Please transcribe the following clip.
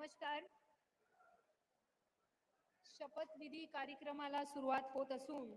नमस्कार. शपथविधी कार्यक्रमाला सुरुवात होत असून